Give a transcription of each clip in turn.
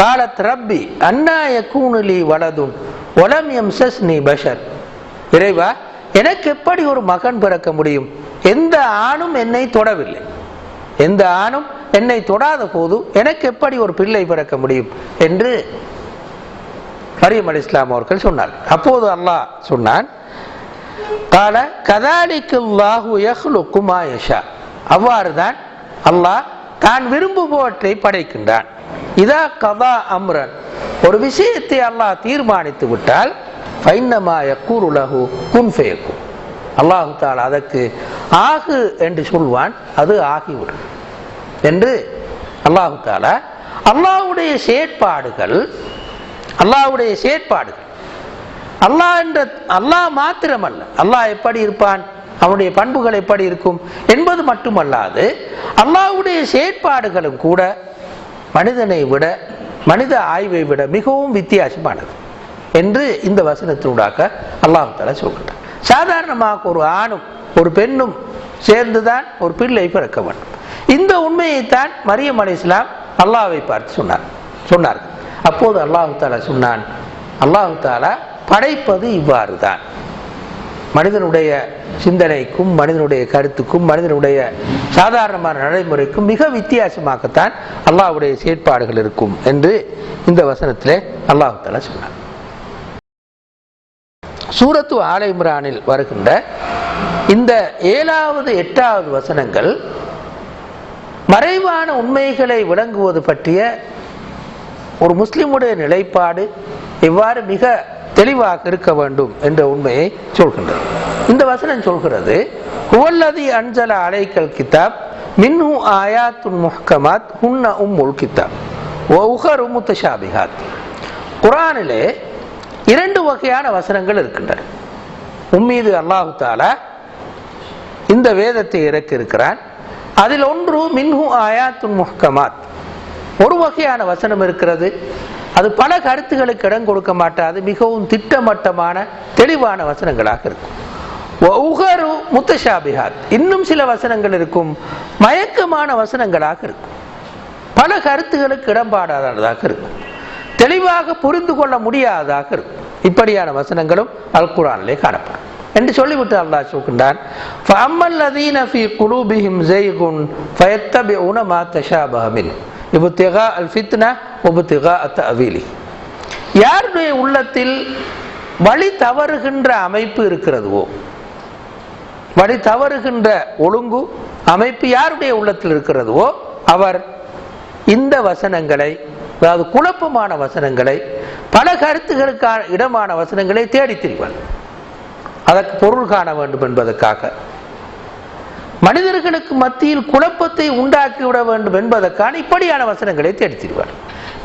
காலத் ரப்பி அண்ணா யக்கூனுலி வலதும் ஒலம் எம்சஸ் நீ பஷர். இறைவா எனக்கு எப்படி ஒரு மகன் பிறக்க முடியும்? எந்த ஆணும் என்னை தொடவில்லை. எந்த ஆணும் என்னை தொடாத போது எனக்கு எப்படி ஒரு பிள்ளை பிறக்க முடியும்? என்று மரியம் அலி இஸ்லாம் அவர்கள் சொன்னார் அப்போது அல்லாஹ் சொன்னான் கால கதாலிக்குல்லாஹு யஹ்லுக்கு அவ்வாறு தான் அல்லாஹ் தான் விரும்புபவற்றை படைக்கின்றான். இதா கதா அம்ரன். ஒரு விஷயத்தை அல்லாஹ் தீர்மானித்து விட்டால் பைன்னமாய கூறுலகு லஹு குன் அல்லாஹு தால் அதற்கு ஆகு என்று சொல்வான் அது ஆகிவிடும் என்று அல்லாஹு தால அல்லாஹுடைய செயற்பாடுகள் அல்லாஹ்வுடைய செயற்பாடுகள். அல்லாஹ் என்ற அல்லாஹ் மாத்திரமல்ல அல்லாஹ் எப்படி இருப்பான் அவனுடைய பண்புகள் எப்படி இருக்கும் என்பது மட்டுமல்லாது அல்லாஹுடைய செயற்பாடுகளும் கூட மனிதனை விட மனித ஆய்வை விட மிகவும் வித்தியாசமானது என்று இந்த வசனத்தினூடாக அல்லாஹால தஆலா சொல்கின்றார் சாதாரணமாக ஒரு ஆணும் ஒரு பெண்ணும் சேர்ந்துதான் ஒரு பிள்ளை பிறக்க வேண்டும். இந்த உண்மையைத்தான் மரியம் அலி இஸ்லாம் அல்லாவை பார்த்து சொன்னார். சொன்னார் அப்போது அல்லாஹு தாலா சொன்னான் அல்லாஹு தாலா படைப்பது இவ்வாறு தான் மனிதனுடைய சிந்தனைக்கும் மனிதனுடைய கருத்துக்கும் மனிதனுடைய சாதாரணமான நடைமுறைக்கும் மிக வித்தியாசமாகத்தான் அல்லாஹ்வுடைய செயற்பாடுகள் இருக்கும் என்று இந்த வசனத்திலே அல்லாஹு தாலா சொன்னார் சூரத்து ஆலை இம்ரானில் வருகின்ற இந்த ஏழாவது எட்டாவது வசனங்கள் மறைவான உண்மைகளை விளங்குவது பற்றிய ஒரு முஸ்லிமுடைய நிலைப்பாடு எவ்வாறு மிக தெளிவாக இருக்க வேண்டும் என்ற உண்மையை சொல்கின்றது இந்த வசனம் சொல்கிறது ஹுவல்லதி அஞ்சல அலைக்கல் கிதாப் மின்ஹு ஆயாத்துன் முஹ்கமாத் ஹுன்ன உம்முல் கிதாப் உஹரு முத்தஷாபிஹாத். குரானிலே இரண்டு வகையான வசனங்கள் இருக்கின்றன. உம்மீது அல்லாஹு தாலா இந்த வேதத்தை இறக்கி இருக்கிறான் அதில் ஒன்று மின்ஹு ஆயாத்துன் முஹ்கமாத். ஒரு வகையான வசனம் இருக்கிறது. அது பல கருத்துகளுக்கு இடம் கொடுக்க மாட்டாது. மிகவும் திட்டமட்டமான தெளிவான வசனங்களாக இருக்கும். உகரு முத்தஷாபிகாத் இன்னும் சில வசனங்கள் இருக்கும். மயக்கமான வசனங்களாக இருக்கும். பல கருத்துகளுக்கு இடம்பாடாததாக இருக்கும். தெளிவாக புரிந்து கொள்ள முடியாததாக இருக்கும். இப்படியான வசனங்களும் அல்குரானிலே காணப்படும். என்று சொல்லிவிட்டு அல்லாஹ் சொல்கின்றான் ஃபஅம்மல்லதீன ஃபீ குலூபிஹிம் ஸைகுன் ஃபயத்தபிஉன மா தஷாபஹ மின்ஹு. இபுத்திகா அல் ஃபித்னா உபுத்திகா அத்த அவிலி யாருடைய உள்ளத்தில் வழி தவறுகின்ற அமைப்பு இருக்கிறதுவோ? வழி தவறுகின்ற ஒழுங்கு அமைப்பு யாருடைய உள்ளத்தில் இருக்கிறதுவோ? அவர் இந்த வசனங்களை அதாவது குழப்பமான வசனங்களை பல கருத்துகளுக்கான இடமான வசனங்களை தேடி திரிவார். அதற்கு பொருள் காண வேண்டும் என்பதற்காக. மனிதர்களுக்கு மத்தியில் குழப்பத்தை உண்டாக்கிவிட வேண்டும் என்பதற்கான இப்படியான வசனங்களை தேடித்திருவார்.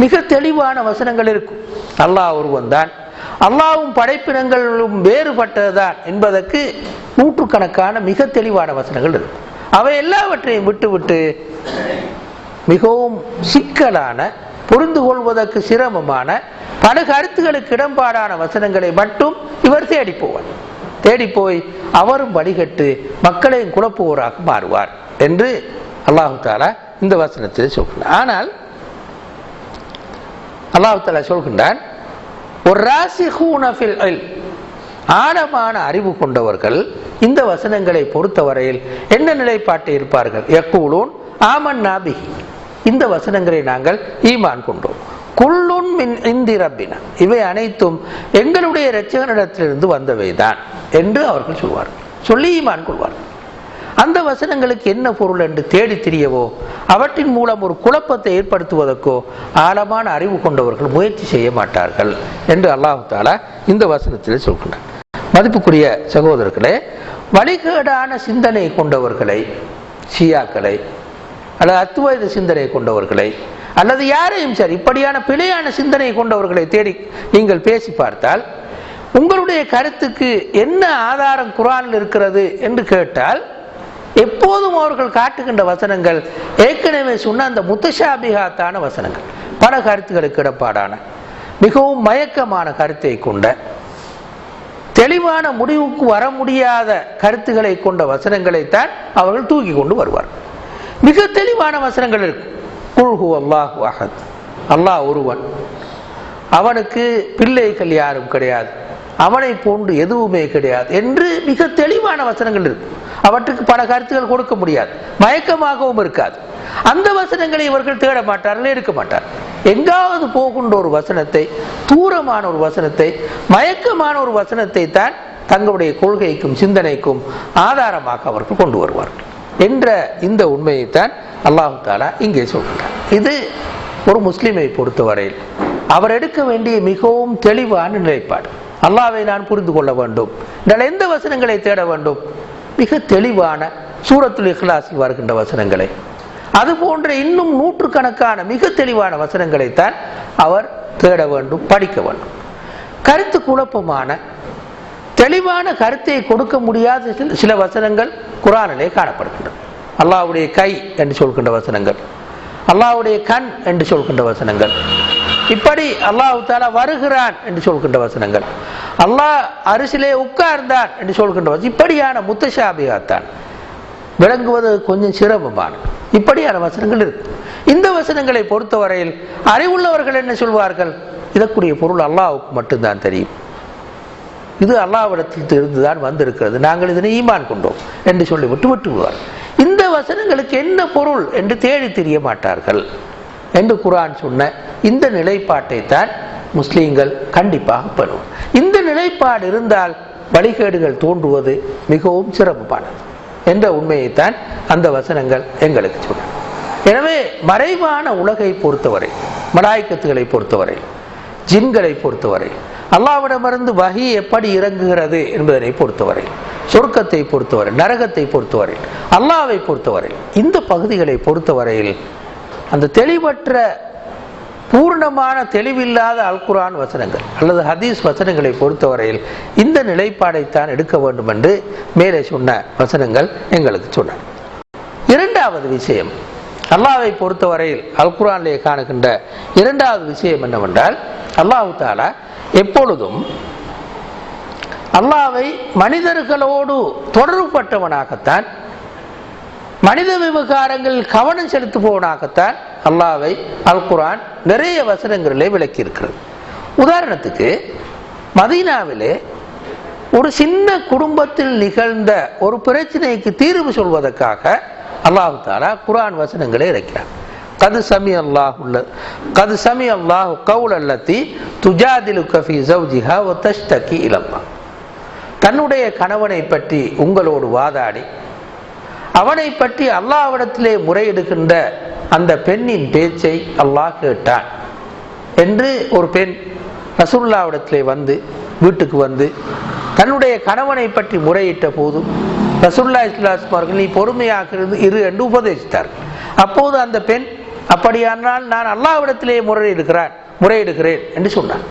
மிக தெளிவான வசனங்கள் இருக்கும். அல்லாஹ் ஒருவன் தான் அல்லாவும் படைப்பினங்களும் வேறுபட்டதுதான் என்பதற்கு நூற்றுக்கணக்கான மிக தெளிவான வசனங்கள் இருக்கும். அவை எல்லாவற்றையும் விட்டுவிட்டு மிகவும் சிக்கலான புரிந்து கொள்வதற்கு சிரமமான பல கருத்துகளுக்கு இடம்பாடான வசனங்களை மட்டும் இவர் தேடி போவார் தேடி போய் அவரும் வழிகட்டு மக்களையும் குழப்புவோராக மாறுவார் என்று அல்லாஹு தாலா இந்த வசனத்தில் சொல்கிறார் ஆனால் அல்லாஹு தாலா சொல்கின்றான் ஒரு ராசிஹூனஃபில் ஆழமான அறிவு கொண்டவர்கள் இந்த வசனங்களை பொறுத்தவரையில் என்ன நிலைப்பாட்டை இருப்பார்கள்? எக்கூலூன் ஆமன் நாபி இந்த வசனங்களை நாங்கள் ஈமான் கொண்டோம். குள்ளுன் மின் இந்தி இவை அனைத்தும் எங்களுடைய இரட்சகனிடத்திலிருந்து வந்தவைதான் என்று அவர்கள் சொல்வார்கள். சொல்லி ஈமான் கொள்வார்கள். அந்த வசனங்களுக்கு என்ன பொருள் என்று தேடி திரியவோ அவற்றின் மூலம் ஒரு குழப்பத்தை ஏற்படுத்துவதற்கோ ஆழமான அறிவு கொண்டவர்கள் முயற்சி செய்ய மாட்டார்கள் என்று அல்லாஹு தாலா இந்த வசனத்தில் சொல்கின்றார் மதிப்புக்குரிய சகோதரர்களே வழிகேடான சிந்தனை கொண்டவர்களை ஷியாக்களை அல்லது அத்துவயது சிந்தனை கொண்டவர்களை அல்லது யாரையும் சரி இப்படியான பிழையான சிந்தனை கொண்டவர்களை தேடி நீங்கள் பேசி பார்த்தால் உங்களுடைய கருத்துக்கு என்ன ஆதாரம் குரானில் இருக்கிறது என்று கேட்டால் எப்போதும் அவர்கள் காட்டுகின்ற வசனங்கள் ஏற்கனவே சொன்ன அந்த முத்தஷாபிகாத்தான வசனங்கள். பல கருத்துகளுக்கு இடப்பாடான மிகவும் மயக்கமான கருத்தை கொண்ட தெளிவான முடிவுக்கு வர முடியாத கருத்துக்களை கொண்ட வசனங்களைத்தான் அவர்கள் தூக்கி கொண்டு வருவார் மிக தெளிவான வசனங்கள் இருக்கும். குல்ஹு அல்லாஹு அஹத் அல்லாஹ் ஒருவன். அவனுக்கு பிள்ளைகள் யாரும் கிடையாது. அவனை போன்று எதுவுமே கிடையாது என்று மிக தெளிவான வசனங்கள் இருக்கு. அவற்றுக்கு பல கருத்துக்கள் கொடுக்க முடியாது. மயக்கமாகவும் இருக்காது. அந்த வசனங்களை இவர்கள் தேட மாட்டார்கள் எடுக்க மாட்டார் எங்காவது போகின்ற ஒரு வசனத்தை தூரமான ஒரு வசனத்தை மயக்கமான ஒரு வசனத்தை தான் தங்களுடைய கொள்கைக்கும் சிந்தனைக்கும் ஆதாரமாக அவர்கள் கொண்டு வருவார்கள். என்ற இந்த உண்மையைத்தான் அல்லாஹு தாலா இங்கே சொல்கிறார் இது ஒரு முஸ்லீமை பொறுத்தவரையில் அவர் எடுக்க வேண்டிய மிகவும் தெளிவான நிலைப்பாடு. அல்லாவை நான் புரிந்து கொள்ள வேண்டும். என்றால் எந்த வசனங்களை தேட வேண்டும்? மிக தெளிவான சூரத்துல் இஹ்லாஸில் வருகின்ற வசனங்களை. அது போன்ற இன்னும் நூற்றுக்கணக்கான மிக தெளிவான வசனங்களைத்தான் அவர் தேட வேண்டும் படிக்க வேண்டும். கருத்து குழப்பமான தெளிவான கருத்தை கொடுக்க முடியாத சில- சில வசனங்கள் குரானிலே காணப்படுகின்றன. அல்லாவுடைய கை என்று சொல்கின்ற வசனங்கள். அல்லாஹ்வுடைய கண் என்று சொல்கின்ற வசனங்கள். இப்படி அல்லாஹ் தாலா வருகிறான் என்று சொல்கின்ற வசனங்கள். அல்லாஹ் அரிசிலே உட்கார்ந்தான் என்று சொல்கின்ற வசனம் இப்படியான முத்தசாபிகாத்தான் விளங்குவது கொஞ்சம் சிரமமான இப்படியான வசனங்கள் இருக்கு. இந்த வசனங்களை பொறுத்தவரையில் அறிவுள்ளவர்கள் என்ன சொல்வார்கள்? இதற்குரிய பொருள் அல்லாவுக்கு மட்டும்தான் தெரியும். இது அல்லாவிடத்தில் இருந்துதான் வந்திருக்கிறது. நாங்கள் இதனை ஈமான் கொண்டோம் என்று சொல்லி விட்டு விட்டு இந்த வசனங்களுக்கு என்ன பொருள் என்று தேடி தெரிய மாட்டார்கள் என்று குரான் சொன்ன இந்த நிலைப்பாட்டை தான் முஸ்லீம்கள் கண்டிப்பாக பெறும். இந்த நிலைப்பாடு இருந்தால் வழிகேடுகள் தோன்றுவது மிகவும் சிறப்பானது என்ற உண்மையைத்தான் அந்த வசனங்கள் எங்களுக்கு சொன்ன எனவே மறைவான உலகை பொறுத்தவரை மலாய்க்கத்துகளை பொறுத்தவரை ஜின்களை பொறுத்தவரை. அல்லாவிடமிருந்து வகி எப்படி இறங்குகிறது என்பதனை பொறுத்தவரை. சொர்க்கத்தை பொறுத்தவரை நரகத்தை பொறுத்தவரை அல்லாவை பொறுத்தவரை இந்த பகுதிகளை பொறுத்தவரையில் அந்த தெளிவற்ற பூர்ணமான தெளிவில்லாத அல்குரான் வசனங்கள் அல்லது ஹதீஸ் வசனங்களை பொறுத்தவரையில் இந்த நிலைப்பாடைத்தான் எடுக்க வேண்டும் என்று மேலே சொன்ன வசனங்கள் எங்களுக்கு சொன்னார். இரண்டாவது விஷயம் அல்லாவை பொறுத்தவரையில் அல்குரானிலே காணுகின்ற இரண்டாவது விஷயம் என்னவென்றால் அல்லாஹு தாலா எப்பொழுதும் அல்லாவை மனிதர்களோடு தொடர்புபட்டவனாகத்தான் மனித விவகாரங்களில் கவனம் செலுத்துபவனாகத்தான் அல்லாவை அல்குரான் நிறைய வசனங்களிலே விளக்கியிருக்கிறது. உதாரணத்துக்கு மதீனாவிலே ஒரு சின்ன குடும்பத்தில் நிகழ்ந்த ஒரு பிரச்சனைக்கு தீர்வு சொல்வதற்காக அல்லாஹு தாலா குரான் வசனங்களை இறக்கிறார். கது சமி அல்லாஹ் உள்ள கது சமி அல்லாஹ் கவுல் அல்லத்தி துஜாதிலு கஃபி ஜவுஜிஹா ஒ தஷ்தகி இலம்மா தன்னுடைய கணவனை பற்றி உங்களோடு வாதாடி அவனை பற்றி அல்லாவிடத்திலே முறையிடுகின்ற அந்த பெண்ணின் பேச்சை அல்லாஹ் கேட்டான் என்று ஒரு பெண் ரசூல்லாவிடத்திலே வந்து வீட்டுக்கு வந்து தன்னுடைய கணவனை பற்றி முறையிட்ட போது ரசுல்லா இஸ்லாஸ் அவர்கள் நீ பொறுமையாக இருந்து இரு என்று உபதேசித்தார் அப்போது அந்த பெண் அப்படியானால் நான் அல்லாவிடத்திலே முறையிடுகிறான் முறையிடுகிறேன் என்று சொன்னான்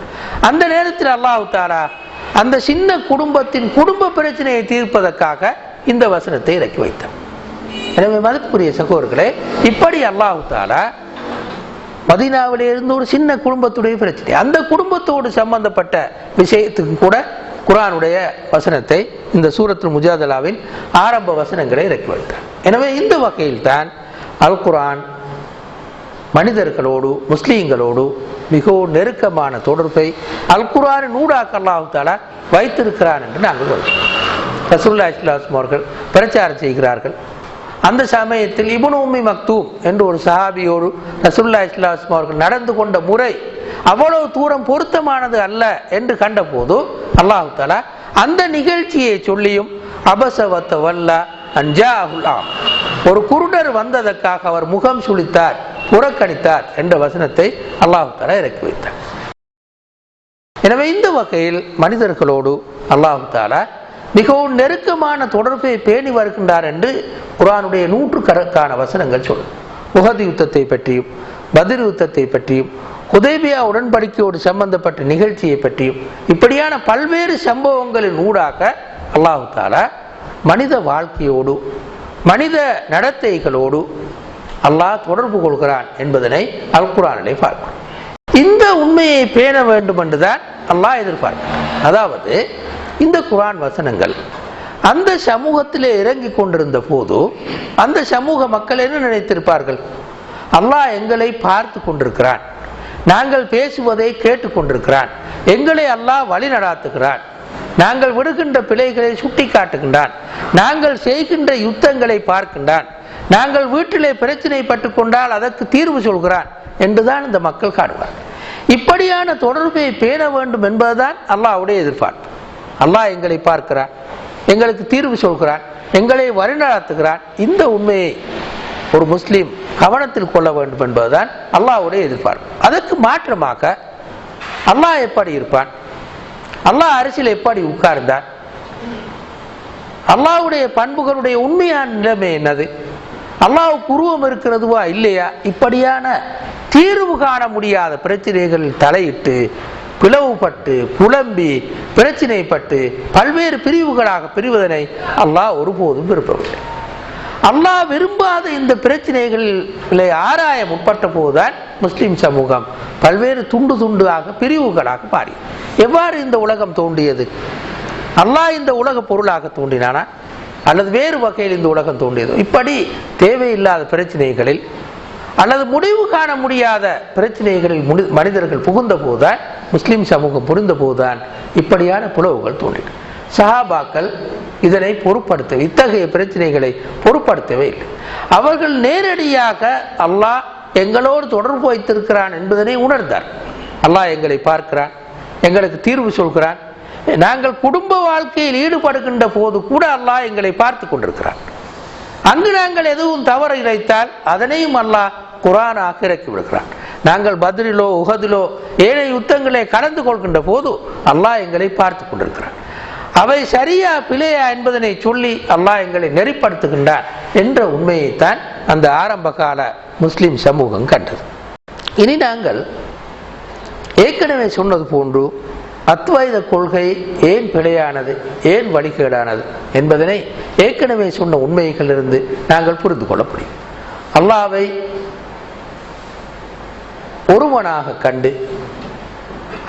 அந்த நேரத்தில் அல்லாஹ் தாரா அந்த சின்ன குடும்பத்தின் குடும்ப பிரச்சனையை தீர்ப்பதற்காக இந்த வசனத்தை இறக்கி வைத்தான் எனவே மதிப்புக்குரிய சகோதரர்களே இப்படி அல்லாஹ் தாலா இருந்து ஒரு சின்ன குடும்பத்துடைய பிரச்சனை அந்த குடும்பத்தோடு சம்பந்தப்பட்ட விஷயத்துக்கு கூட குரானுடைய வசனத்தை இந்த சூரத்து முஜாதலாவின் ஆரம்ப வசனங்களை இறக்கி வைத்தார். எனவே இந்த வகையில் தான் அல் குரான் மனிதர்களோடு முஸ்லீம்களோடு மிகவும் நெருக்கமான தொடர்பை அல் குரானின் ஊடாக அல்லாஹு வைத்திருக்கிறான் என்று நாங்கள் சொல்கிறோம். ரசூல்லா இஸ்லாஸ்ம் அவர்கள் பிரச்சாரம் செய்கிறார்கள். அந்த சமயத்தில் இபுன் உம்மி மக்தூம் என்று ஒரு சஹாபியோடு ரசுல்லா இஸ்லாஸ்ம் அவர்கள் நடந்து கொண்ட முறை அவ்வளவு தூரம் பொருத்தமானது அல்ல என்று கண்டபோது அல்லாஹு தாலா அந்த நிகழ்ச்சியை சொல்லியும் அபசவத்த வல்லா அஞ்சாஹுலாம் ஒரு குருடர் வந்ததற்காக அவர் முகம் சுளித்தார் புறக்கணித்தார் என்ற வசனத்தை அல்லாஹு தலா இறக்கி வைத்தார். எனவே இந்த வகையில் மனிதர்களோடு அல்லாஹு தாலா மிகவும் நெருக்கமான தொடர்பை பேணி வருகின்றார் என்று குரானுடைய நூற்றுக்கணக்கான வசனங்கள் சொல்லும். முகது யுத்தத்தை பற்றியும் பதிர் யுத்தத்தை பற்றியும் ஹுதைபியா உடன்படிக்கையோடு சம்பந்தப்பட்ட நிகழ்ச்சியை பற்றியும் இப்படியான பல்வேறு சம்பவங்களின் ஊடாக அல்லாஹு தாலா மனித வாழ்க்கையோடு மனித நடத்தைகளோடு அல்லாஹ் தொடர்பு கொள்கிறான் என்பதனை அல் குரானிலே பார்க்கிறோம். இந்த உண்மையை பேண வேண்டும் என்றுதான் அல்லாஹ் எதிர்பார்க்கிறான். அதாவது இந்த குரான் வசனங்கள் அந்த சமூகத்திலே இறங்கி கொண்டிருந்த போது அந்த சமூக மக்கள் என்ன நினைத்திருப்பார்கள்? அல்லாஹ் எங்களை பார்த்து கொண்டிருக்கிறான். நாங்கள் பேசுவதை கேட்டுக்கொண்டிருக்கிறான் எங்களை அல்லாஹ் வழி நடாத்துகிறான். நாங்கள் விடுகின்ற பிழைகளை சுட்டி காட்டுகின்றான் நாங்கள் செய்கின்ற யுத்தங்களை பார்க்கின்றான். நாங்கள் வீட்டிலே பிரச்சனை பட்டு கொண்டால் அதற்கு தீர்வு சொல்கிறான் என்றுதான் இந்த மக்கள் காடுவார் இப்படியான தொடர்பை பேண வேண்டும் என்பதுதான் அல்லாஹ்வுடைய எதிர்பார்ப்பு. அல்லாஹ் எங்களை பார்க்கிறான். எங்களுக்கு தீர்வு சொல்கிறான். எங்களை வழிநடத்துகிறான். இந்த உண்மையை ஒரு முஸ்லீம் கவனத்தில் கொள்ள வேண்டும் என்பதுதான் அல்லாஹுடைய எதிர்பார்ப்பு. அதற்கு மாற்றமாக அல்லாஹ் எப்படி இருப்பான்? அல்லாஹ் அரசியல் எப்படி உட்கார்ந்தார்? அல்லாஹ்வுடைய பண்புகளுடைய உண்மையான நிலைமை என்னது? அல்லாவுக்கு உருவம் இருக்கிறதுவா இல்லையா? இப்படியான தீர்வு காண முடியாத பிரச்சனைகளில் தலையிட்டு பிளவுபட்டு குழம்பி பிரச்சினைப்பட்டு பல்வேறு பிரிவுகளாக பிரிவதனை அல்லாஹ் ஒருபோதும் விரும்பவில்லை. அல்லாஹ் விரும்பாத இந்த பிரச்சனைகளில் ஆராய முற்பட்ட போதுதான் முஸ்லிம் சமூகம் பல்வேறு துண்டு துண்டாக பிரிவுகளாக மாறி. எவ்வாறு இந்த உலகம் தோன்றியது? அல்லாஹ் இந்த உலக பொருளாக தோன்றினானா? அல்லது வேறு வகையில் இந்த உலகம் தோன்றியது? இப்படி தேவையில்லாத பிரச்சனைகளில் அல்லது முடிவு காண முடியாத பிரச்சனைகளில் முடி- மனிதர்கள் புகுந்த போதுதான் சமூகம் புரிந்த போதுதான் இப்படியான புலவுகள் தோன்றின. சஹாபாக்கள் இதனை பொருட்படுத்த இத்தகைய பிரச்சனைகளை பொருட்படுத்தவே இல்லை. அவர்கள் நேரடியாக அல்லாஹ் எங்களோடு தொடர்பு வைத்திருக்கிறான் என்பதனை உணர்ந்தார். அல்லாஹ் எங்களை பார்க்கிறான் எங்களுக்கு தீர்வு சொல்கிறான். நாங்கள் குடும்ப வாழ்க்கையில் ஈடுபடுகின்ற போது கூட அல்லாஹ் எங்களை பார்த்து கொண்டிருக்கிறான். அங்கு நாங்கள் எதுவும் தவறு இழைத்தால் அதனையும் அல்லாஹ் குரானாக இறக்கி விடுகிறான். நாங்கள் பதிலிலோ உகதிலோ ஏழை யுத்தங்களை கலந்து கொள்கின்ற போது அல்லாஹ் எங்களை பார்த்து கொண்டிருக்கிறான். அவை சரியா பிழையா என்பதனை சொல்லி அல்லாஹ் எங்களை நெறிப்படுத்துகின்றார் என்ற உண்மையைத்தான் அந்த ஆரம்ப கால முஸ்லிம் சமூகம் கண்டது. இனி நாங்கள் ஏற்கனவே சொன்னது போன்று அத்வைத கொள்கை ஏன் பிழையானது ஏன் வழிகேடானது என்பதனை ஏற்கனவே சொன்ன உண்மைகளிலிருந்து நாங்கள் புரிந்து கொள்ள முடியும். அல்லாவை ஒருவனாக கண்டு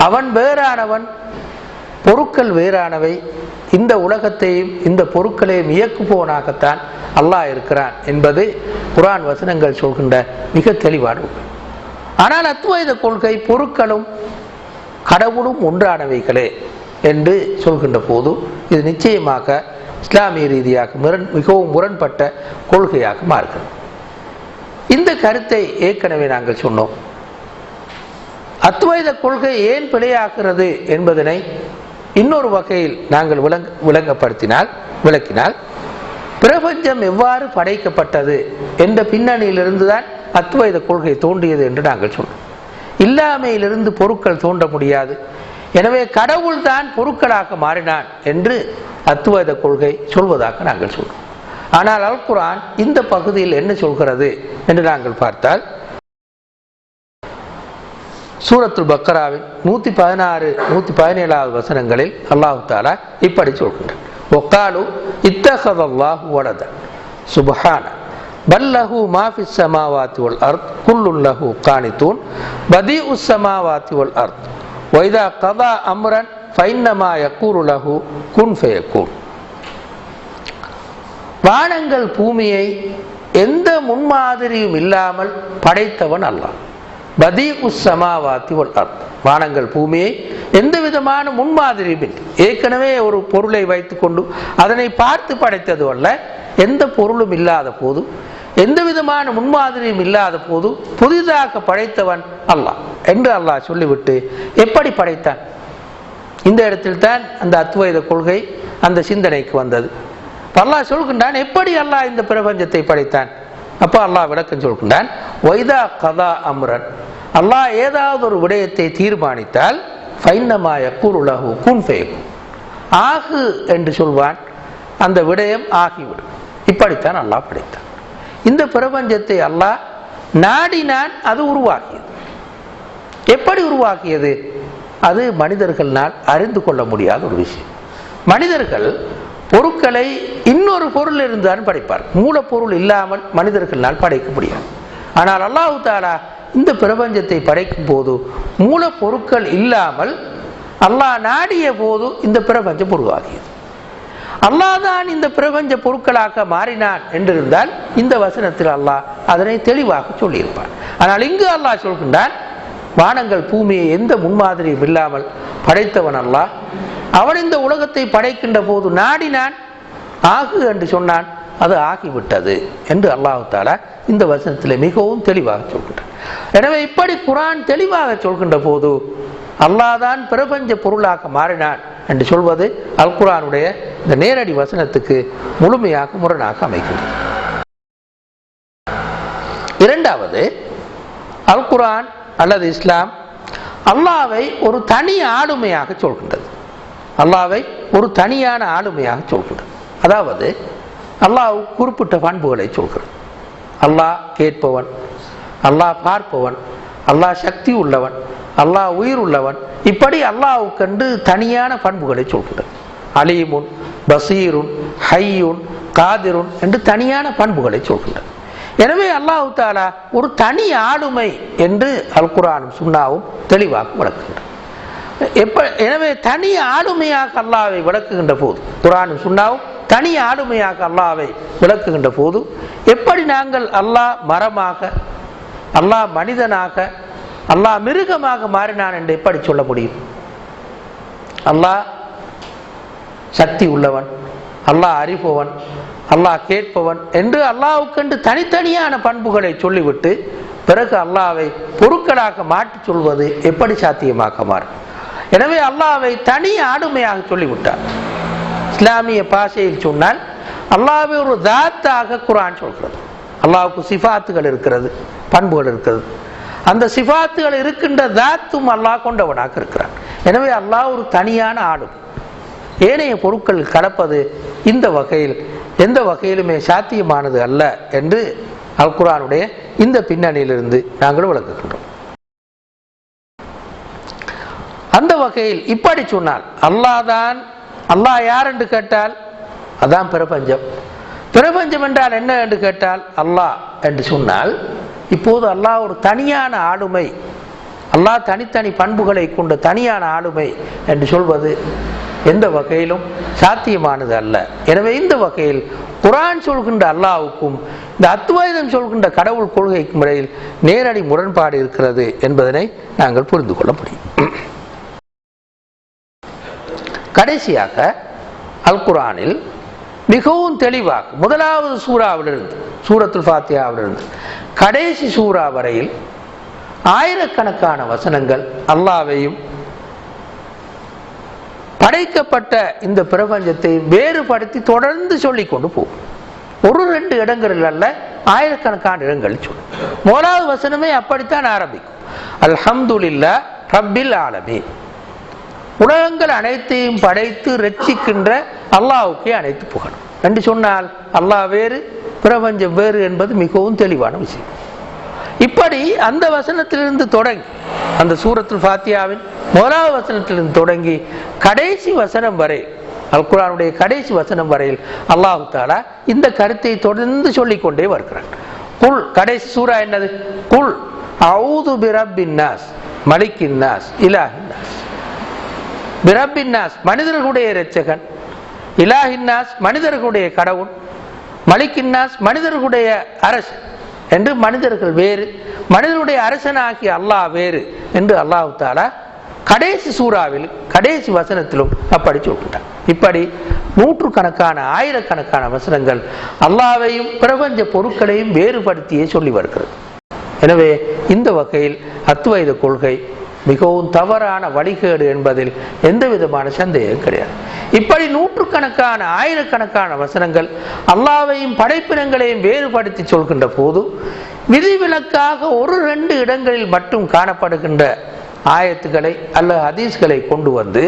அவன் வேறானவன் பொருட்கள் வேறானவை இந்த உலகத்தையும் இந்த பொருட்களையும் இயக்குபவனாகத்தான் அல்லாஹ் இருக்கிறான் என்பது குரான் வசனங்கள் சொல்கின்ற மிக தெளிவான ஆனால் அத்வைத கொள்கை பொருட்களும் கடவுளும் ஒன்றானவைகளே என்று சொல்கின்ற போது இது நிச்சயமாக இஸ்லாமிய ரீதியாக முரண் மிகவும் முரண்பட்ட கொள்கையாக மாறுகிறது. இந்த கருத்தை ஏற்கனவே நாங்கள் சொன்னோம். அத்வைத கொள்கை ஏன் பிழையாகிறது என்பதனை இன்னொரு வகையில் நாங்கள் விளங்க விளங்கப்படுத்தினால் விளக்கினால் பிரபஞ்சம் எவ்வாறு படைக்கப்பட்டது என்ற பின்னணியிலிருந்து தான் அத்வைத கொள்கை தோன்றியது என்று நாங்கள் சொன்னோம். இல்லாமையிலிருந்து பொருட்கள் தோன்ற முடியாது. எனவே கடவுள் தான் பொருட்களாக மாறினான் என்று அத்வைத கொள்கை சொல்வதாக நாங்கள் சொல்றோம் ஆனால் அல்குரான் இந்த பகுதியில் என்ன சொல்கிறது என்று நாங்கள் பார்த்தால் சூரத்துல் பக்கராவின் நூத்தி பதினாறு நூத்தி பதினேழாவது வசனங்களில் அல்லாஹு தாலா இப்படி சொல்கின்றார் ஒக்காலு இத்தகதல்லாஹு வலத சுபஹான பல்லஹு மாஃபி சமாவாத்தி ஒல் அர்த் குல்லுன் லஹு காணித்தூன் பதி உஸ் சமாவாத்தி ஒல் அர்த் வைதா கதா அம்ரன் ஃபைன்னமா யக்கூரு லஹு குன் ஃபெயக்கூன். வானங்கள் பூமியை எந்த முன்மாதிரியும் இல்லாமல் படைத்தவன் அல்லாஹ். பதி உஸ்ஸமாவாத்தி வல் அர்த். வானங்கள் பூமியை எந்த விதமான முன்மாதிரியும் ஏற்கனவே ஒரு பொருளை வைத்துக்கொண்டு அதனை பார்த்து படைத்தது அல்ல. எந்த பொருளும் இல்லாத போது எந்த விதமான முன்மாதிரியும் இல்லாத போது புதிதாக படைத்தவன் அல்லாஹ் என்று அல்லாஹ் சொல்லிவிட்டு எப்படி படைத்தான்? இந்த இடத்தில் தான் அந்த அத்வைத கொள்கை அந்த சிந்தனைக்கு வந்தது. அல்லாஹ் சொல்கின்றான் எப்படி அல்லாஹ் இந்த பிரபஞ்சத்தை படைத்தான்? அப்போ அல்லாஹ் விளக்கம் சொல்கின்றான் வைதா கதா அம்ரன். அல்லாஹ் ஏதாவது ஒரு விடயத்தை தீர்மானித்தால் ஃபைன்னமா கூர் உலகு கூன் ஃபயக்கும் ஆகு என்று சொல்வான் அந்த விடயம் ஆகிவிடும். இப்படித்தான் அல்லாஹ் படைத்தான். இந்த பிரபஞ்சத்தை அல்லாஹ் நாடினான் அது உருவாக்கியது எப்படி உருவாக்கியது அது மனிதர்களால் அறிந்து கொள்ள முடியாத ஒரு விஷயம். மனிதர்கள் பொருட்களை இன்னொரு பொருள் இருந்தாலும் படைப்பார். மூலப்பொருள் இல்லாமல் மனிதர்களால் படைக்க முடியாது ஆனால் அல்லாஹு தாலா இந்த பிரபஞ்சத்தை படைக்கும் போது மூலப்பொருட்கள் இல்லாமல் அல்லாஹ் நாடிய போது இந்த பிரபஞ்சம் உருவாகியது. அல்லாஹ் தான் இந்த பிரபஞ்ச பொருட்களாக மாறினான் என்றிருந்தால் இந்த வசனத்தில் அல்லாஹ் அதனை தெளிவாக சொல்லியிருப்பான். ஆனால் இங்கு அல்லாஹ் சொல்கின்றான் வானங்கள் பூமியை எந்த முன்மாதிரியும் இல்லாமல் படைத்தவன் அல்லாஹ் அவன் இந்த உலகத்தை படைக்கின்ற போது நாடினான். ஆகு என்று சொன்னான். அது ஆகிவிட்டது என்று அல்லாஹால இந்த வசனத்தில் மிகவும் தெளிவாக சொல்கின்றான். எனவே இப்படி குரான் தெளிவாக சொல்கின்ற போது அல்லாஹ் தான் பிரபஞ்ச பொருளாக மாறினான் என்று சொல்வது அல் குரானுடைய இந்த நேரடி வசனத்துக்கு முழுமையாக முரணாக அமைக்கிறது இரண்டாவது அல் குரான் அல்லது இஸ்லாம் அல்லாவை ஒரு தனி ஆளுமையாக சொல்கின்றது. அல்லாவை ஒரு தனியான ஆளுமையாக சொல்கிறது. அதாவது அல்லாஹ் குறிப்பிட்ட பண்புகளை சொல்கிறது. அல்லாஹ் கேட்பவன் அல்லாஹ் பார்ப்பவன் அல்லாஹ் சக்தி உள்ளவன் அல்லாஹ் உயிர் உள்ளவன் இப்படி அல்லாஹ்வுக்கென்று தனியான பண்புகளை சொல்கிறது. அலீமுன் பசீருன் ஹையுன் காதிருன் என்று தனியான பண்புகளை சொல்கின்றது எனவே அல்லாஹு தாலா ஒரு தனி ஆளுமை என்று அல் குரானும் சுண்ணாவும் தெளிவாக விளக்குகின்றது. எப்ப எனவே தனி ஆளுமையாக அல்லாவை விளக்குகின்ற போது குரானும் சுண்ணாவும் தனி ஆளுமையாக அல்லாவை விளக்குகின்ற போது எப்படி நாங்கள் அல்லாஹ் மரமாக அல்லாஹ் மனிதனாக அல்லாஹ் மிருகமாக மாறினான் என்று எப்படி சொல்ல முடியும்? அல்லாஹ் சக்தி உள்ளவன் அல்லாஹ் அறிபவன் அல்லாஹ் கேட்பவன் என்று அல்லாவுக்கென்று தனித்தனியான பண்புகளை சொல்லிவிட்டு பிறகு அல்லாவை பொருட்களாக மாற்றி சொல்வது எப்படி சாத்தியமாக மாறும்? எனவே அல்லாவை தனி ஆளுமையாக சொல்லிவிட்டார். இஸ்லாமிய பாஷையில் சொன்னால் அல்லாவை ஒரு தாத்தாக குரான் சொல்கிறது. அல்லாவுக்கு சிஃபாத்துகள் இருக்கிறது பண்புகள் இருக்கிறது. அந்த சிஃபாத்துகள் இருக்கின்ற தாத்தும் அல்லாஹ் கொண்டவனாக இருக்கிறான். எனவே அல்லாஹ் ஒரு தனியான ஆளுமை. ஏனைய பொருட்கள் கலப்பது இந்த வகையில் எந்த வகையிலுமே சாத்தியமானது அல்ல என்று அல் குரானுடைய இந்த பின்னணியிலிருந்து நாங்கள் விளக்குகின்றோம். அந்த வகையில் இப்படி சொன்னால் அல்லாஹ் தான் அல்லாஹ் யார் என்று கேட்டால் அதான் பிரபஞ்சம். பிரபஞ்சம் என்றால் என்ன என்று கேட்டால் அல்லாஹ் என்று சொன்னால் இப்போது அல்லாஹ் ஒரு தனியான ஆளுமை அல்லாஹ் தனித்தனி பண்புகளை கொண்ட தனியான ஆளுமை என்று சொல்வது எந்த வகையிலும் சாத்தியமானது அல்ல. எனவே இந்த வகையில் குரான் சொல்கின்ற அல்லாவுக்கும் இந்த அத்வைதம் சொல்கின்ற கடவுள் கொள்கைக்கும் இடையில் நேரடி முரண்பாடு இருக்கிறது என்பதனை நாங்கள் புரிந்து கொள்ள முடியும். கடைசியாக அல் குரானில் மிகவும் தெளிவாக முதலாவது சூறாவிலிருந்து சூரத்துல் ஃபாத்தியாவிலிருந்து கடைசி சூறா வரையில் ஆயிரக்கணக்கான வசனங்கள் அல்லாவையும் படைக்கப்பட்ட இந்த பிரபஞ்சத்தை வேறுபடுத்தி தொடர்ந்து சொல்லிக் கொண்டு போகும். ஒரு ரெண்டு இடங்களில் அல்ல ஆயிரக்கணக்கான இடங்கள் சொல்லும். முதலாவது வசனமே அப்படித்தான் ஆரம்பிக்கும். அல்ஹம்துல்லா ரப்பில் ஆலமீன். உலகங்கள் அனைத்தையும் படைத்து ரட்சிக்கின்ற அல்லாவுக்கே அனைத்து புகழும். என்று சொன்னால் அல்லாஹ் வேறு பிரபஞ்சம் வேறு என்பது மிகவும் தெளிவான விஷயம். இப்படி அந்த வசனத்திலிருந்து தொடங்கி அந்த சூரத்துல் ஃபாத்தியாவின் முதலாவது வசனத்திலிருந்து தொடங்கி கடைசி வசனம் வரை அல் குரானுடைய கடைசி வசனம் வரையில் அல்லாஹு தாலா இந்த கருத்தை தொடர்ந்து சொல்லிக் கொண்டே வருகிறான். குல் கடைசி சூரா என்னது? குல் அவுது பிரபின் நாஸ் மலிக்கின் நாஸ் இலாஹின் நாஸ். பிரபின்னாஸ் மனிதர்களுடைய இரட்சகன். இலாஹின்னாஸ் மனிதர்களுடைய கடவுள். மலிக்கின்னாஸ் மனிதர்களுடைய அரசு. என்று மனிதர்கள் வேறு மனிதனுடைய அரசனாகிய அல்லாஹ் வேறு என்று அல்லாஹு தாலா கடைசி சூறாவில் கடைசி வசனத்திலும் அப்படி சொல்லிட்டார் இப்படி நூற்றுக்கணக்கான ஆயிரக்கணக்கான வசனங்கள் அல்லாவையும் பிரபஞ்ச பொருட்களையும் வேறுபடுத்தியே சொல்லி வருகிறது. எனவே இந்த வகையில் அத்வைத கொள்கை மிகவும் தவறான வழிகேடு என்பதில் எந்த விதமான சந்தேகம் கிடையாது. இப்படி நூற்றுக்கணக்கான ஆயிரக்கணக்கான வசனங்கள் அல்லாவையும் படைப்பினங்களையும் வேறுபடுத்தி சொல்கின்ற போது விதிவிலக்காக ஒரு ரெண்டு இடங்களில் மட்டும் காணப்படுகின்ற ஆயத்துக்களை அல்லது ஹதீஸ்களை கொண்டு வந்து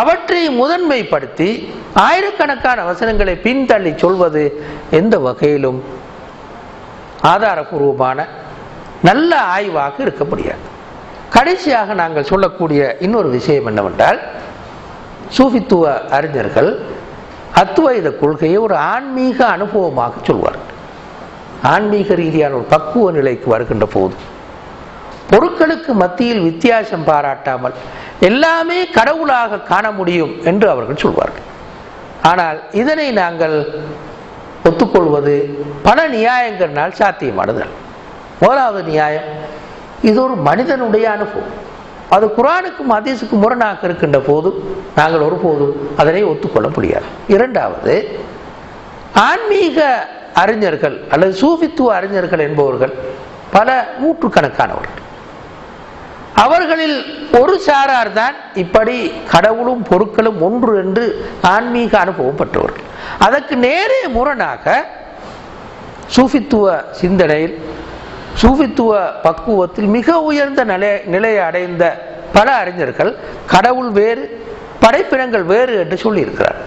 அவற்றை முதன்மைப்படுத்தி ஆயிரக்கணக்கான வசனங்களை பின்தள்ளி சொல்வது எந்த வகையிலும் ஆதாரபூர்வமான நல்ல ஆய்வாக இருக்க முடியாது. கடைசியாக நாங்கள் சொல்லக்கூடிய இன்னொரு விஷயம் என்னவென்றால் சூஃபித்துவ அறிஞர்கள் அத்துவைத கொள்கையை ஒரு ஆன்மீக அனுபவமாக சொல்வார்கள். ஆன்மீக ரீதியான ஒரு பக்குவ நிலைக்கு வருகின்ற போது பொருட்களுக்கு மத்தியில் வித்தியாசம் பாராட்டாமல் எல்லாமே கடவுளாக காண முடியும் என்று அவர்கள் சொல்வார்கள். ஆனால் இதனை நாங்கள் ஒத்துக்கொள்வது பல நியாயங்கள்னால் சாத்தியமானது முதலாவது நியாயம் இது ஒரு மனிதனுடைய அனுபவம். அது குரானுக்கும் ஹதீஸுக்கும் முரணாக இருக்கின்ற போது நாங்கள் ஒருபோதும் அதனை ஒத்துக்கொள்ள முடியாது. இரண்டாவது ஆன்மீக அறிஞர்கள் அல்லது சூஃபித்துவ அறிஞர்கள் என்பவர்கள் பல நூற்றுக்கணக்கானவர்கள். அவர்களில் ஒரு சாரார் தான் இப்படி கடவுளும் பொருட்களும் ஒன்று என்று ஆன்மீக அனுபவம் பெற்றவர்கள். அதற்கு நேரே முரணாக சூஃபித்துவ சிந்தனையில் சூஃபித்துவ பக்குவத்தில் மிக உயர்ந்த நிலை நிலையை அடைந்த பல அறிஞர்கள் கடவுள் வேறு படைப்பினங்கள் வேறு என்று சொல்லியிருக்கிறார்.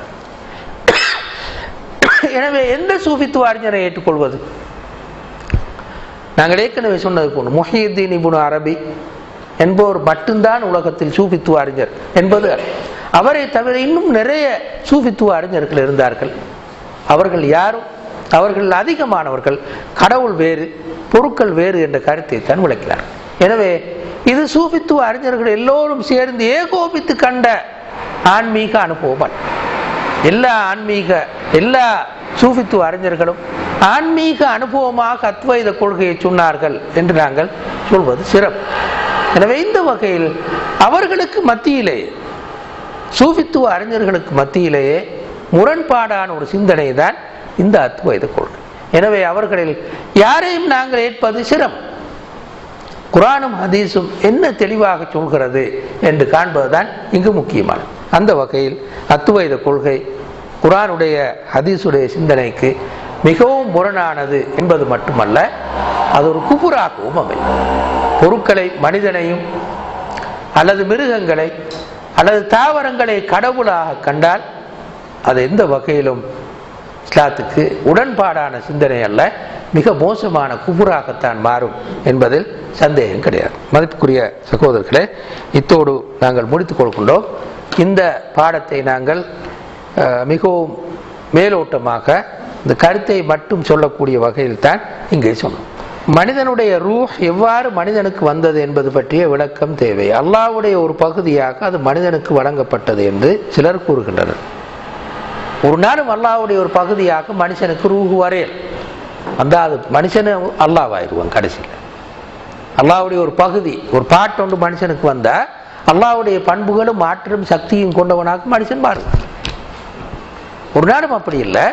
எனவே எந்த சூஃபித்துவ அறிஞரை ஏற்றுக்கொள்வது? நாங்கள் ஏற்கனவே சொன்னது போல முஹியுத்தீன் இபுன் அரபி என்பவர் மட்டும்தான் உலகத்தில் சூஃபித்துவ அறிஞர் என்பது அவரை தவிர இன்னும் நிறைய சூஃபித்துவ அறிஞர்கள் இருந்தார்கள். அவர்கள் யாரும் அவர்கள் அதிகமானவர்கள் கடவுள் வேறு பொருட்கள் வேறு என்ற கருத்தை தான் விளக்கிறார். எனவே இது சூபித்துவ அறிஞர்கள் எல்லோரும் சேர்ந்து ஏகோபித்து கண்ட ஆன்மீக அனுபவம் எல்லா ஆன்மீக எல்லா சூஃபித்துவ அறிஞர்களும் ஆன்மீக அனுபவமாக அத்வைத கொள்கையை சொன்னார்கள் என்று நாங்கள் சொல்வது சிறப்பு. எனவே இந்த வகையில் அவர்களுக்கு மத்தியிலேயே சூஃபித்துவ அறிஞர்களுக்கு மத்தியிலேயே முரண்பாடான ஒரு சிந்தனை தான் இந்த அத்வைத கொள்கை எனவே அவர்களில் யாரையும் நாங்கள் ஏற்பது சிரம். குரானும் ஹதீஸும் என்ன தெளிவாக சொல்கிறது என்று காண்பதுதான் இங்கு முக்கியமானது. அந்த வகையில் அத்துவைத கொள்கை குரானுடைய ஹதீஸுடைய சிந்தனைக்கு மிகவும் முரணானது என்பது மட்டுமல்ல அது ஒரு குபுராகவும் அமையும் பொருட்களை மனிதனையும் அல்லது மிருகங்களை அல்லது தாவரங்களை கடவுளாக கண்டால் அது எந்த வகையிலும் இஸ்லாத்துக்கு உடன்பாடான சிந்தனை அல்ல மிக மோசமான குபுராகத்தான் மாறும் என்பதில் சந்தேகம் கிடையாது. மதிப்புக்குரிய சகோதரர்களே இத்தோடு நாங்கள் முடித்துக் கொள்கின்றோம். இந்த பாடத்தை நாங்கள் மிகவும் மேலோட்டமாக இந்த கருத்தை மட்டும் சொல்லக்கூடிய வகையில் தான் இங்கே சொன்னோம். மனிதனுடைய ரூஹ் எவ்வாறு மனிதனுக்கு வந்தது என்பது பற்றிய விளக்கம் தேவை. அல்லாவுடைய ஒரு பகுதியாக அது மனிதனுக்கு வழங்கப்பட்டது என்று சிலர் கூறுகின்றனர். ஒரு நாளும் அல்லாஹ்வுடைய ஒரு பகுதியாக மனுஷனுக்கு ரூஹு வரையல் அந்த அது மனுஷனு அல்லாவாயிருவான் கடைசியில். அல்லாவுடைய ஒரு பகுதி ஒரு பாட்டு ஒன்று மனுஷனுக்கு வந்தால் அல்லாவுடைய பண்புகளும் மாற்றும் சக்தியும் கொண்டவனாக மனுஷன் மாறுவான் ஒரு நாளும் அப்படி இல்லை.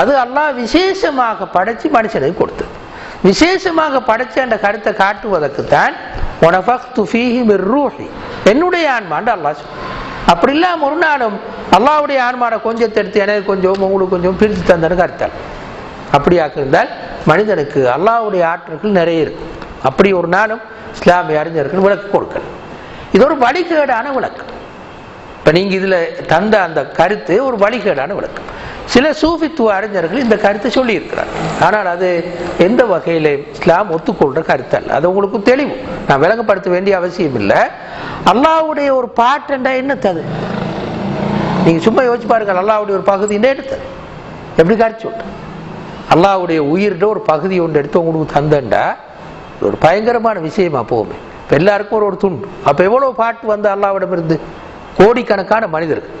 அது அல்லாஹ் விசேஷமாக படைச்சு மனுஷனுக்கு கொடுத்தது. விசேஷமாக படைச்ச அந்த கருத்தை காட்டுவதற்குத்தான் உனஃபக்து ஃபீஹி மிர் ரூஹி. என்னுடைய ஆன்மாண்டு அல்லாஹ் அப்படி இல்லாமல் ஒரு நாளும் அல்லாஹ்வுடைய ஆன்மாவை கொஞ்சத்தை எடுத்து எனக்கு கொஞ்சம் உங்களுக்கு கொஞ்சம் பிரித்து தந்தன கருத்தால் அப்படியாக இருந்தால் மனிதனுக்கு அல்லாவுடைய ஆற்றல்கள் நிறைய இருக்கும். அப்படி ஒரு நாளும் இஸ்லாமிய அறிஞர்கள் விளக்கு கொடுக்கணும். இது ஒரு வழிகேடான விளக்கம் இப்போ நீங்கள் இதில் தந்த அந்த கருத்து ஒரு வழிகேடான விளக்கம் சில சூஃபித்துவ அறிஞர்கள் இந்த கருத்தை சொல்லியிருக்கிறார். ஆனால் அது எந்த வகையில் இஸ்லாம் ஒத்துக்கொள்கிற கருத்து அல்ல அது உங்களுக்கு தெளிவு. நான் விளங்கப்படுத்த வேண்டிய அவசியம் இல்லை அல்லாவுடைய ஒரு பாட்டண்டா என்னத்தது நீங்கள் சும்மா யோசிச்சு பாருங்கள் அல்லாவுடைய ஒரு பகுதி எடுத்தது எப்படி காட்சி விட்டு அல்லாஹ்வுடைய உயிர்ட ஒரு பகுதி ஒன்று எடுத்து உங்களுக்கு தந்தண்டா? ஒரு பயங்கரமான விஷயமா போகுமே. இப்போ எல்லாருக்கும் ஒரு ஒரு துண்டு. அப்போ எவ்வளோ பாட்டு வந்து அல்லாவிடம் இருந்து கோடிக்கணக்கான மனிதர்கள்.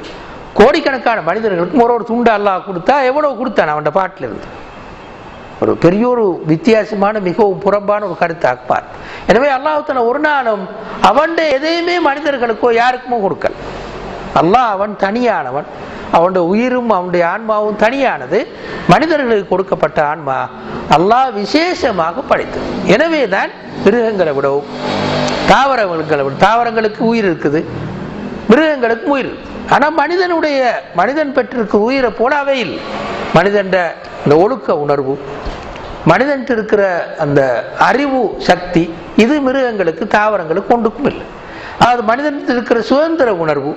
கோடிக்கணக்கான மனிதர்களுக்கும் ஒரு ஒரு துண்டு அல்லாஹ் கொடுத்தா எவ்வளோ கொடுத்தான் அவன் பாட்டில் இருந்து ஒரு பெரிய ஒரு வித்தியாசமான மிகவும் புறம்பான ஒரு கருத்து அக்பார் எனவே அல்லாஹால ஒரு நாளும் அவன் எதையுமே மனிதர்களுக்கோ யாருக்குமோ கொடுக்கல. அல்லாஹ் அவன் தனியானவன். அவனுடைய உயிரும் அவனுடைய ஆன்மாவும் தனியானது. மனிதர்களுக்கு கொடுக்கப்பட்ட ஆன்மா அல்லாஹ் விசேஷமாக படைத்தது. எனவே தான் மிருகங்களை விடவும் தாவரங்களை விட தாவரங்களுக்கு உயிர் இருக்குது. மிருகங்களுக்கு உயிர் ஆனால் மனிதனுடைய மனிதன் பெற்றிருக்கும் உயிரை போல அவை இல்லை. மனிதன் இந்த ஒழுக்க உணர்வு மனிதன்ட்டு இருக்கிற அந்த அறிவு சக்தி இது மிருகங்களுக்கு தாவரங்களுக்கு ஒன்றுக்கும் இல்லை. அது மனிதன்ட்டு இருக்கிற சுதந்திர உணர்வு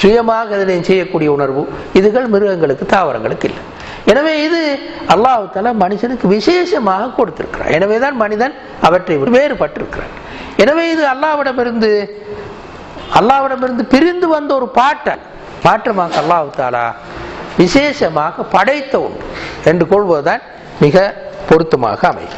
சுயமாக இதனை செய்யக்கூடிய உணர்வு இதுகள் மிருகங்களுக்கு தாவரங்களுக்கு இல்லை. எனவே இது அல்லாஹ் தஆலா மனுஷனுக்கு விசேஷமாக கொடுத்திருக்கிறார். எனவே தான் மனிதன் அவற்றை வேறுபட்டிருக்கிறான். எனவே இது அல்லாவிடமிருந்து அல்லாவிடமிருந்து பிரிந்து வந்த ஒரு பாட்டல். மாற்றமாக அல்லாஹ் தாலா விசேஷமாக படைத்த ஒன்று. என்று கொள்வதுதான் மிக பொருத்தமாக அமையும்.